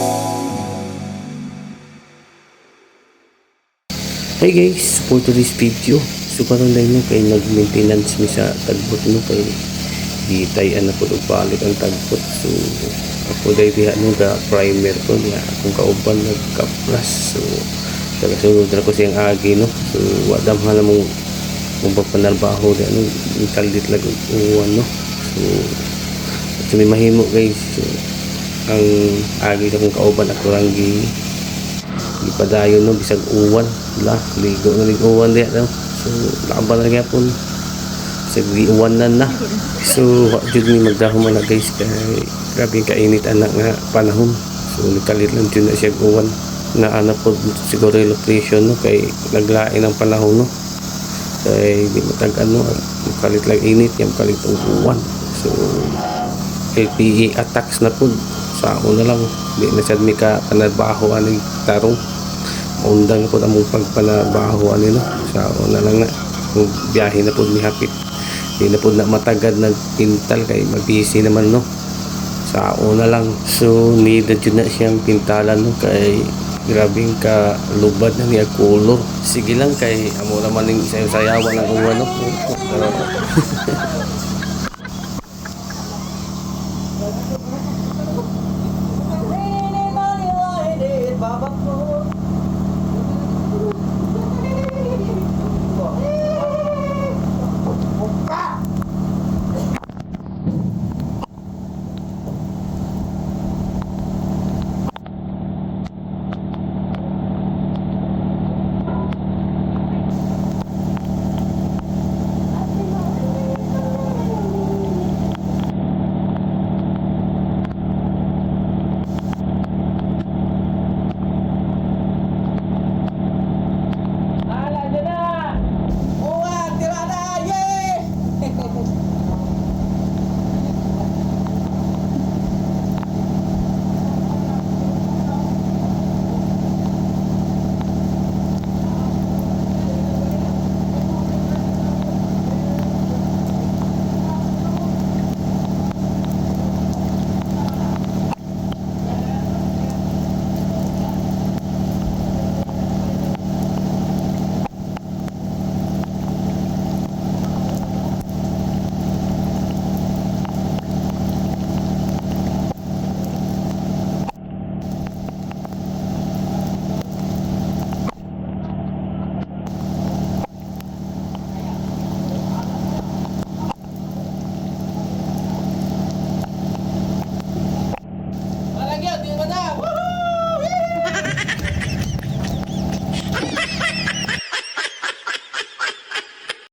Hey guys, for today's video, so karon day no kay nag-maintenance mi sa tagbot no kay gitayan na pud og palit ang tagbot. So ako day diha no ga primer ko niya akong kauban nagkaplas. So tagasunod ra ko siyang agi no. So wa damhan mo kung pagpanarbaho di ano kalit lag uwan no so ito may mahimo guys so, ang agi sa kong kauban ako lang gi ipadayon no bisag uwan. La ligo na ligo uwan diya no? So laban na gyapon bisag di uwanan na so jud mi magdahom na guys kay grabe ka init anak nga panahon. So nagkalit lang jud na siya uwan. Na anak po siguro yung location no? Kay naglain ang panahon no? Kay di matag ano kalit lang init yung kalit uwan. So LPE attacks na po sa ako na lang. Di na sad mi ka panarbaho aning tarong. Undang po among pagpanabaho ani no sa ako na lang na. Kung biyahe na po mi hapit. Di na po na matagad nagpintal kay mabisi naman no? Sa ako na lang. So needed yun na siyang pintalan no? Kay grabing ka lubad na niya color sige lang kay amo naman ning sayawan ng uwan no? Pero,